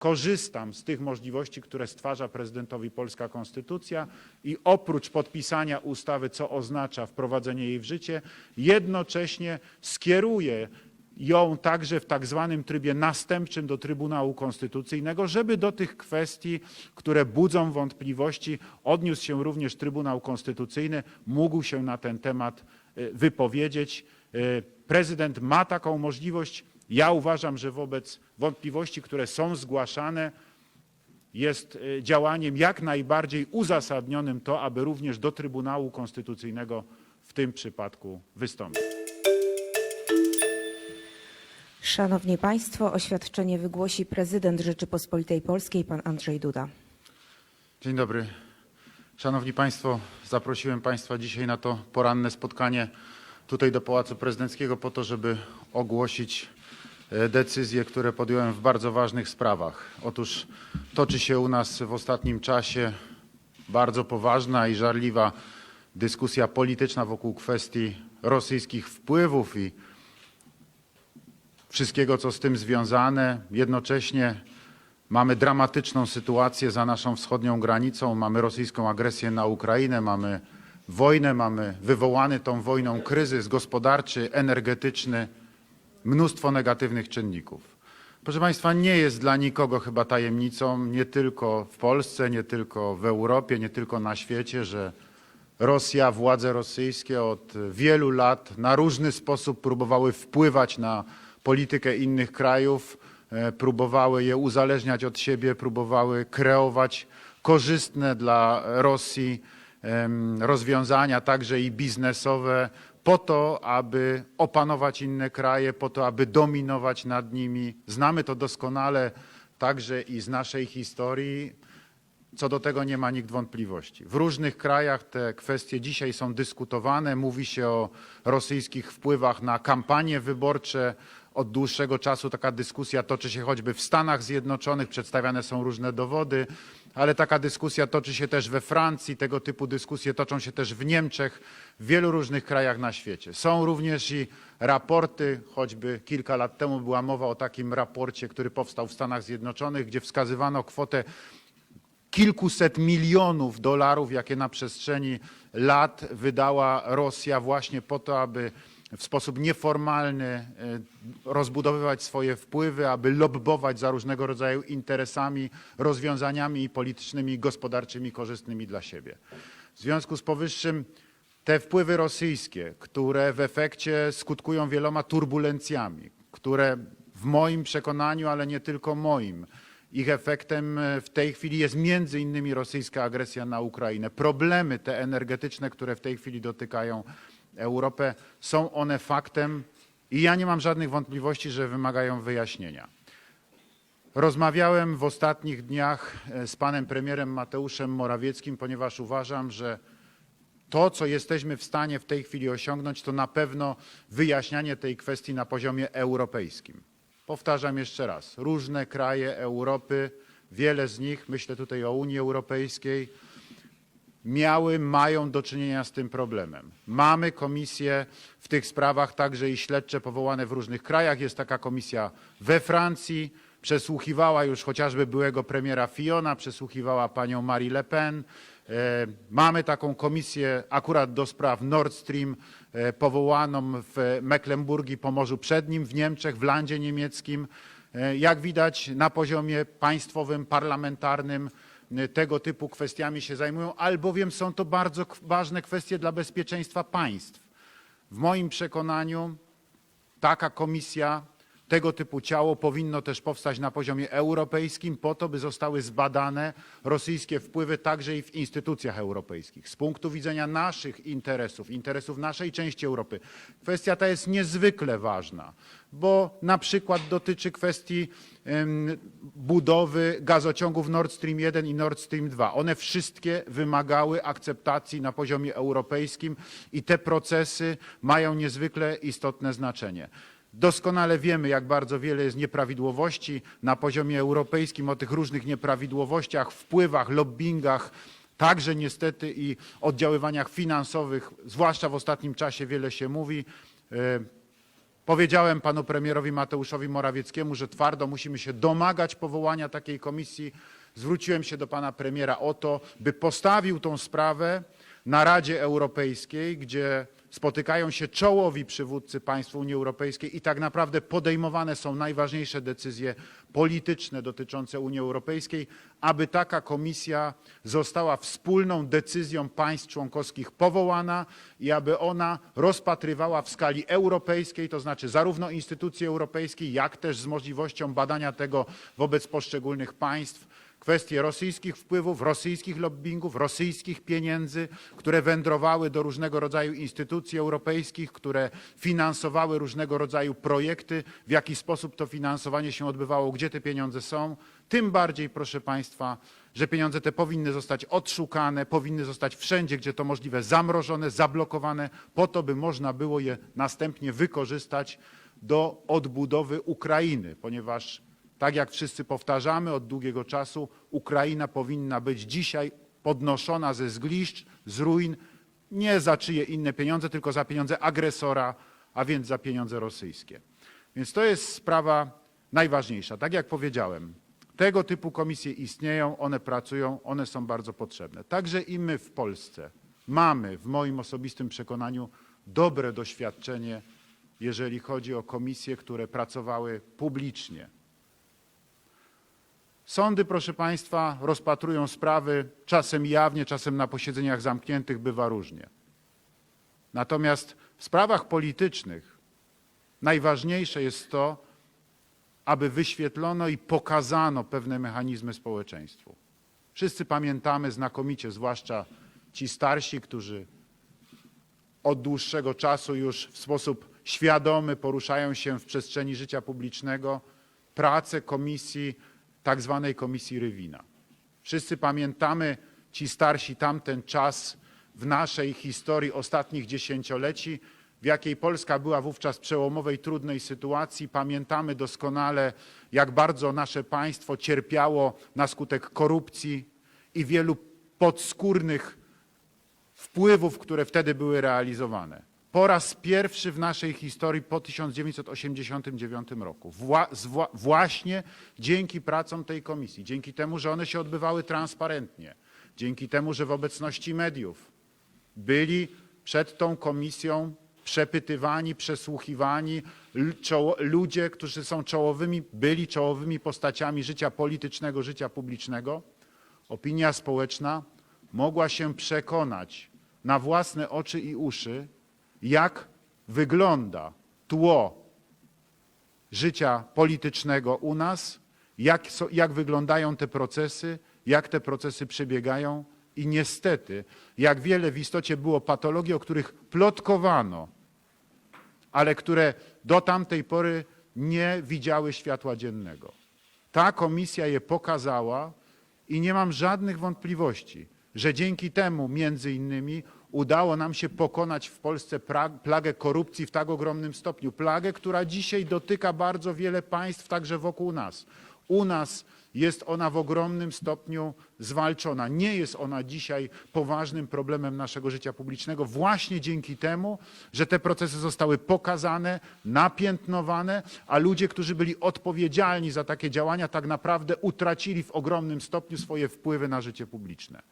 korzystam z tych możliwości, które stwarza prezydentowi polska konstytucja i oprócz podpisania ustawy, co oznacza wprowadzenie jej w życie, jednocześnie skieruję ją także w tak zwanym trybie następczym do Trybunału Konstytucyjnego, żeby do tych kwestii, które budzą wątpliwości, odniósł się również Trybunał Konstytucyjny, mógł się na ten temat y, wypowiedzieć. Y, Prezydent ma taką możliwość. Ja uważam, że wobec wątpliwości, które są zgłaszane, jest y, działaniem jak najbardziej uzasadnionym to, aby również do Trybunału Konstytucyjnego w tym przypadku wystąpić. Szanowni Państwo, oświadczenie wygłosi prezydent Rzeczypospolitej Polskiej, pan Andrzej Duda. Dzień dobry. Szanowni Państwo, zaprosiłem Państwa dzisiaj na to poranne spotkanie tutaj do Pałacu Prezydenckiego po to, żeby ogłosić e, decyzje, które podjąłem w bardzo ważnych sprawach. Otóż toczy się u nas w ostatnim czasie bardzo poważna i żarliwa dyskusja polityczna wokół kwestii rosyjskich wpływów i wszystkiego, co z tym związane. Jednocześnie mamy dramatyczną sytuację za naszą wschodnią granicą. Mamy rosyjską agresję na Ukrainę, mamy wojnę, mamy wywołany tą wojną kryzys gospodarczy, energetyczny, mnóstwo negatywnych czynników. Proszę Państwa, nie jest dla nikogo chyba tajemnicą, nie tylko w Polsce, nie tylko w Europie, nie tylko na świecie, że Rosja, władze rosyjskie od wielu lat na różny sposób próbowały wpływać na politykę innych krajów, e, próbowały je uzależniać od siebie, próbowały kreować korzystne dla Rosji rozwiązania, także i biznesowe, po to, aby opanować inne kraje, po to, aby dominować nad nimi. Znamy to doskonale także i z naszej historii. Co do tego nie ma nikt wątpliwości. W różnych krajach te kwestie dzisiaj są dyskutowane. Mówi się o rosyjskich wpływach na kampanie wyborcze. Od dłuższego czasu taka dyskusja toczy się choćby w Stanach Zjednoczonych, przedstawiane są różne dowody, ale taka dyskusja toczy się też we Francji, tego typu dyskusje toczą się też w Niemczech, w wielu różnych krajach na świecie. Są również i raporty, choćby kilka lat temu była mowa o takim raporcie, który powstał w Stanach Zjednoczonych, gdzie wskazywano kwotę kilkuset milionów dolarów, jakie na przestrzeni lat wydała Rosja właśnie po to, aby w sposób nieformalny e, rozbudowywać swoje wpływy, aby lobbować za różnego rodzaju interesami, rozwiązaniami politycznymi gospodarczymi korzystnymi dla siebie. W związku z powyższym te wpływy rosyjskie, które w efekcie skutkują wieloma turbulencjami, które w moim przekonaniu, ale nie tylko moim, ich efektem e, w tej chwili jest między innymi rosyjska agresja na Ukrainę. Problemy te energetyczne, które w tej chwili dotykają Europę, są one faktem i ja nie mam żadnych wątpliwości, że wymagają wyjaśnienia. Rozmawiałem w ostatnich dniach e, z panem premierem Mateuszem Morawieckim, ponieważ uważam, że to, co jesteśmy w stanie w tej chwili osiągnąć, to na pewno wyjaśnianie tej kwestii na poziomie europejskim. Powtarzam jeszcze raz, różne kraje Europy, wiele z nich, myślę tutaj o Unii Europejskiej, miały, mają do czynienia z tym problemem. Mamy komisje w tych sprawach, także i śledcze powołane w różnych krajach. Jest taka komisja we Francji, przesłuchiwała już chociażby byłego premiera Fiona, przesłuchiwała panią Marie Le Pen. E, Mamy taką komisję akurat do spraw Nord Stream e, powołaną w Mecklenburgii, Pomorzu Przednim, w Niemczech, w landzie niemieckim. E, Jak widać na poziomie państwowym, parlamentarnym tego typu kwestiami się zajmują, albowiem są to bardzo ważne kwestie dla bezpieczeństwa państw. W moim przekonaniu taka komisja, tego typu ciało powinno też powstać na poziomie europejskim po to, by zostały zbadane rosyjskie wpływy także i w instytucjach europejskich. Z punktu widzenia naszych interesów, interesów naszej części Europy, kwestia ta jest niezwykle ważna, bo na przykład dotyczy kwestii budowy gazociągów Nord Stream 1 i Nord Stream 2. One wszystkie wymagały akceptacji na poziomie europejskim i te procesy mają niezwykle istotne znaczenie. Doskonale wiemy, jak bardzo wiele jest nieprawidłowości na poziomie europejskim, o tych różnych nieprawidłowościach, wpływach, lobbingach, także niestety i oddziaływaniach finansowych, zwłaszcza w ostatnim czasie wiele się mówi. E, Powiedziałem panu premierowi Mateuszowi Morawieckiemu, że twardo musimy się domagać powołania takiej komisji. Zwróciłem się do pana premiera o to, by postawił tą sprawę na Radzie Europejskiej, gdzie spotykają się czołowi przywódcy państw Unii Europejskiej i tak naprawdę podejmowane są najważniejsze decyzje polityczne dotyczące Unii Europejskiej, aby taka komisja została wspólną decyzją państw członkowskich powołana i aby ona rozpatrywała w skali europejskiej, to znaczy zarówno instytucji europejskiej, jak też z możliwością badania tego wobec poszczególnych państw, kwestie rosyjskich wpływów, rosyjskich lobbingów, rosyjskich pieniędzy, które wędrowały do różnego rodzaju instytucji europejskich, które finansowały różnego rodzaju projekty, w jaki sposób to finansowanie się odbywało, gdzie te pieniądze są. Tym bardziej, proszę Państwa, że pieniądze te powinny zostać odszukane, powinny zostać wszędzie, gdzie to możliwe, zamrożone, zablokowane, po to, by można było je następnie wykorzystać do odbudowy Ukrainy, ponieważ tak jak wszyscy powtarzamy od długiego czasu, Ukraina powinna być dzisiaj podnoszona ze zgliszcz, z ruin, nie za czyje inne pieniądze, tylko za pieniądze agresora, a więc za pieniądze rosyjskie. Więc to jest sprawa najważniejsza. Tak jak powiedziałem, tego typu komisje istnieją, one pracują, one są bardzo potrzebne. Także i my w Polsce mamy, w moim osobistym przekonaniu, dobre doświadczenie, jeżeli chodzi o komisje, które pracowały publicznie. Sądy, proszę Państwa, rozpatrują sprawy czasem jawnie, czasem na posiedzeniach zamkniętych, bywa różnie. Natomiast w sprawach politycznych najważniejsze jest to, aby wyświetlono i pokazano pewne mechanizmy społeczeństwu. Wszyscy pamiętamy znakomicie, zwłaszcza ci starsi, którzy od dłuższego czasu już w sposób świadomy poruszają się w przestrzeni życia publicznego, pracę komisji, tak zwanej komisji Rywina. Wszyscy pamiętamy, ci starsi, tamten czas w naszej historii ostatnich dziesięcioleci, w jakiej Polska była wówczas w przełomowej, trudnej sytuacji. Pamiętamy doskonale, jak bardzo nasze państwo cierpiało na skutek korupcji i wielu podskórnych wpływów, które wtedy były realizowane. Po raz pierwszy w naszej historii po 1989 roku, wła, zwła, właśnie dzięki pracom tej komisji, dzięki temu, że one się odbywały transparentnie, dzięki temu, że w obecności mediów byli przed tą komisją przepytywani, przesłuchiwani ludzie, którzy są czołowymi, byli czołowymi postaciami życia politycznego, życia publicznego, opinia społeczna mogła się przekonać na własne oczy i uszy, jak wygląda tło życia politycznego u nas, jak, jak wyglądają te procesy, jak te procesy przebiegają i niestety, jak wiele w istocie było patologii, o których plotkowano, ale które do tamtej pory nie widziały światła dziennego. Ta komisja je pokazała i nie mam żadnych wątpliwości, że dzięki temu między innymi udało nam się pokonać w Polsce plagę korupcji w tak ogromnym stopniu. Plagę, która dzisiaj dotyka bardzo wiele państw, także wokół nas. U nas jest ona w ogromnym stopniu zwalczona. Nie jest ona dzisiaj poważnym problemem naszego życia publicznego, właśnie dzięki temu, że te procesy zostały pokazane, napiętnowane, a ludzie, którzy byli odpowiedzialni za takie działania, tak naprawdę utracili w ogromnym stopniu swoje wpływy na życie publiczne.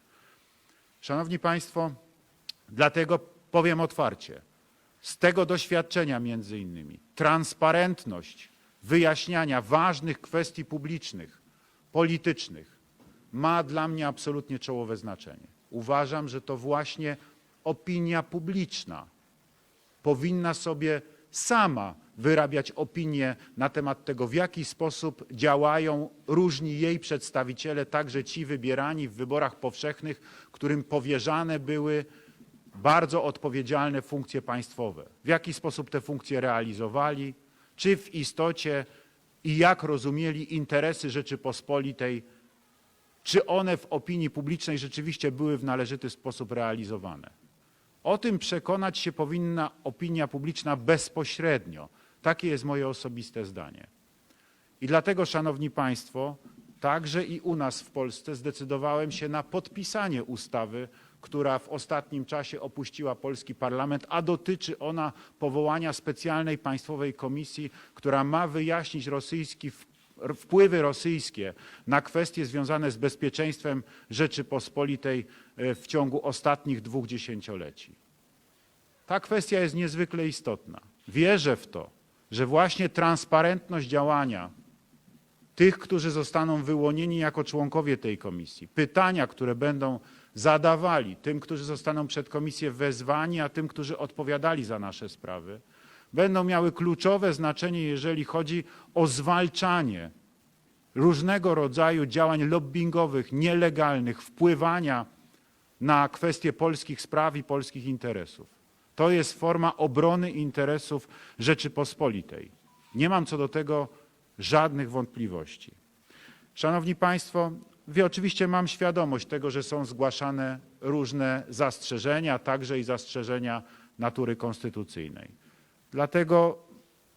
Szanowni Państwo, dlatego powiem otwarcie, z tego doświadczenia między innymi transparentność wyjaśniania ważnych kwestii publicznych, politycznych ma dla mnie absolutnie czołowe znaczenie. Uważam, że to właśnie opinia publiczna powinna sobie sama wyrabiać opinię na temat tego, w jaki sposób działają różni jej przedstawiciele, także ci wybierani w wyborach powszechnych, którym powierzane były bardzo odpowiedzialne funkcje państwowe. W jaki sposób te funkcje realizowali, czy w istocie i jak rozumieli interesy Rzeczypospolitej, czy one w opinii publicznej rzeczywiście były w należyty sposób realizowane. O tym przekonać się powinna opinia publiczna bezpośrednio. Takie jest moje osobiste zdanie. I dlatego, Szanowni Państwo, także i u nas w Polsce zdecydowałem się na podpisanie ustawy, która w ostatnim czasie opuściła polski parlament, a dotyczy ona powołania specjalnej państwowej komisji, która ma wyjaśnić rosyjski wpływy rosyjskie na kwestie związane z bezpieczeństwem Rzeczypospolitej e, w ciągu ostatnich dwóch dziesięcioleci. Ta kwestia jest niezwykle istotna. Wierzę w to, że właśnie transparentność działania tych, którzy zostaną wyłonieni jako członkowie tej komisji, pytania, które będą zadawali tym, którzy zostaną przed komisję wezwani, a tym, którzy odpowiadali za nasze sprawy, będą miały kluczowe znaczenie, jeżeli chodzi o zwalczanie różnego rodzaju działań lobbingowych, nielegalnych, wpływania na kwestie polskich spraw i polskich interesów. To jest forma obrony interesów Rzeczypospolitej. Nie mam co do tego żadnych wątpliwości. Szanowni Państwo, Wy oczywiście mam świadomość tego, że są zgłaszane różne zastrzeżenia, także i zastrzeżenia natury konstytucyjnej. Dlatego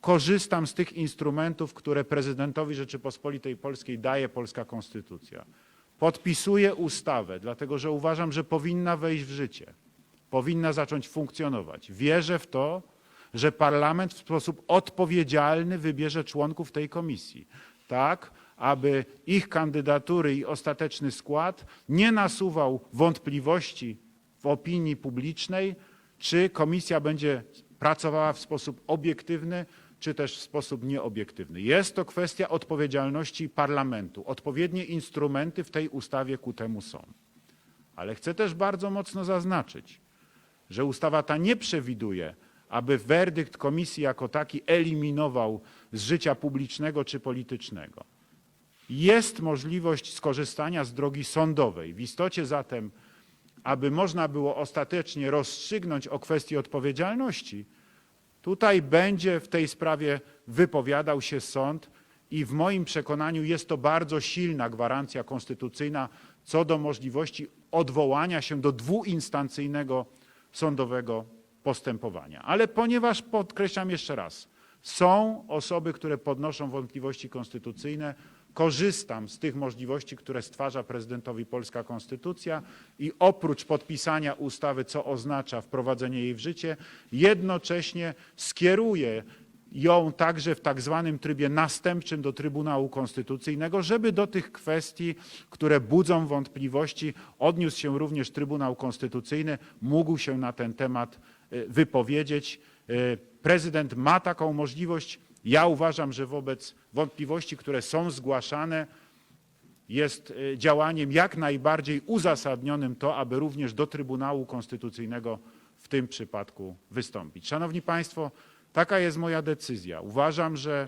korzystam z tych instrumentów, które prezydentowi Rzeczypospolitej Polskiej daje polska konstytucja. Podpisuję ustawę, dlatego że uważam, że powinna wejść w życie, powinna zacząć funkcjonować. Wierzę w to, że parlament w sposób odpowiedzialny wybierze członków tej komisji, tak aby ich kandydatury i ostateczny skład nie nasuwał wątpliwości w opinii publicznej, czy komisja będzie pracowała w sposób obiektywny, czy też w sposób nieobiektywny. Jest to kwestia odpowiedzialności parlamentu. Odpowiednie instrumenty w tej ustawie ku temu są. Ale chcę też bardzo mocno zaznaczyć, że ustawa ta nie przewiduje, aby werdykt komisji jako taki eliminował z życia publicznego czy politycznego. Jest możliwość skorzystania z drogi sądowej. W istocie zatem, aby można było ostatecznie rozstrzygnąć o kwestii odpowiedzialności, tutaj będzie w tej sprawie wypowiadał się sąd i w moim przekonaniu jest to bardzo silna gwarancja konstytucyjna co do możliwości odwołania się do dwuinstancyjnego sądowego postępowania. Ale ponieważ, podkreślam jeszcze raz, są osoby, które podnoszą wątpliwości konstytucyjne, korzystam z tych możliwości, które stwarza prezydentowi polska konstytucja i oprócz podpisania ustawy, co oznacza wprowadzenie jej w życie, jednocześnie skieruję ją także w tak zwanym trybie następczym do Trybunału Konstytucyjnego, żeby do tych kwestii, które budzą wątpliwości, odniósł się również Trybunał Konstytucyjny, mógł się na ten temat e, wypowiedzieć. E, Prezydent ma taką możliwość. Ja uważam, że wobec wątpliwości, które są zgłaszane, jest e, działaniem jak najbardziej uzasadnionym to, aby również do Trybunału Konstytucyjnego w tym przypadku wystąpić. Szanowni Państwo, taka jest moja decyzja. Uważam, że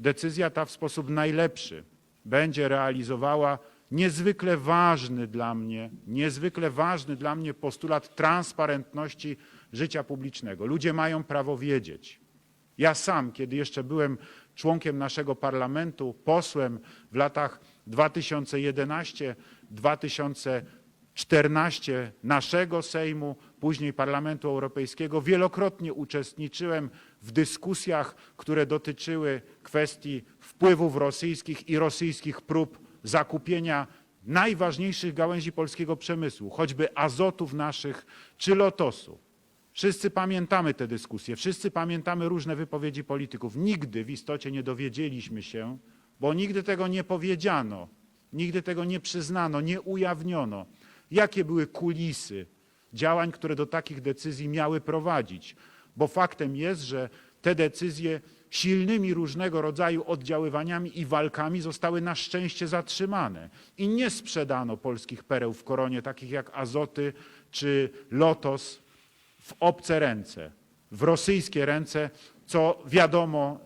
decyzja ta w sposób najlepszy będzie realizowała niezwykle ważny dla mnie, niezwykle ważny dla mnie postulat transparentności życia publicznego. Ludzie mają prawo wiedzieć. Ja sam, kiedy jeszcze byłem członkiem naszego parlamentu, posłem w latach 2011-2014 naszego Sejmu, później Parlamentu Europejskiego, wielokrotnie uczestniczyłem w dyskusjach, które dotyczyły kwestii wpływów rosyjskich i rosyjskich prób zakupienia najważniejszych gałęzi polskiego przemysłu, choćby azotów naszych czy lotosu. Wszyscy pamiętamy te dyskusje, wszyscy pamiętamy różne wypowiedzi polityków. Nigdy w istocie nie dowiedzieliśmy się, bo nigdy tego nie powiedziano, nigdy tego nie przyznano, nie ujawniono, jakie były kulisy działań, które do takich decyzji miały prowadzić. Bo faktem jest, że te decyzje silnymi różnego rodzaju oddziaływaniami i walkami zostały na szczęście zatrzymane i nie sprzedano polskich pereł w koronie, takich jak azoty czy lotos, w obce ręce, w rosyjskie ręce, co wiadomo,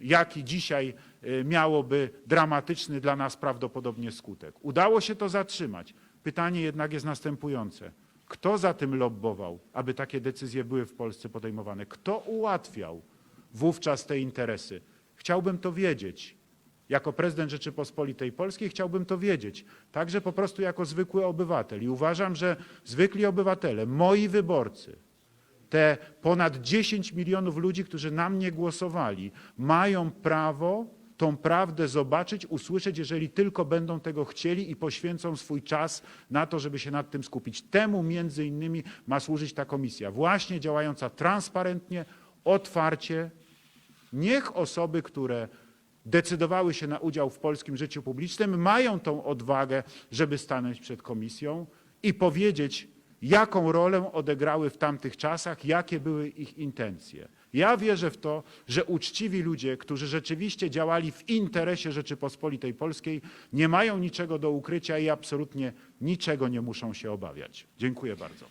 jaki dzisiaj e, miałoby dramatyczny dla nas prawdopodobnie skutek. Udało się to zatrzymać. Pytanie jednak jest następujące. Kto za tym lobbował, aby takie decyzje były w Polsce podejmowane? Kto ułatwiał wówczas te interesy? Chciałbym to wiedzieć. Jako prezydent Rzeczypospolitej Polskiej chciałbym to wiedzieć, także po prostu jako zwykły obywatel. I uważam, że zwykli obywatele, moi wyborcy, te ponad 10 milionów ludzi, którzy na mnie głosowali, mają prawo tą prawdę zobaczyć, usłyszeć, jeżeli tylko będą tego chcieli i poświęcą swój czas na to, żeby się nad tym skupić. Temu między innymi ma służyć ta komisja, właśnie działająca transparentnie, otwarcie. Niech osoby, które decydowały się na udział w polskim życiu publicznym, mają tą odwagę, żeby stanąć przed komisją i powiedzieć, jaką rolę odegrały w tamtych czasach, jakie były ich intencje. Ja wierzę w to, że uczciwi ludzie, którzy rzeczywiście działali w interesie Rzeczypospolitej Polskiej, nie mają niczego do ukrycia i absolutnie niczego nie muszą się obawiać. Dziękuję bardzo.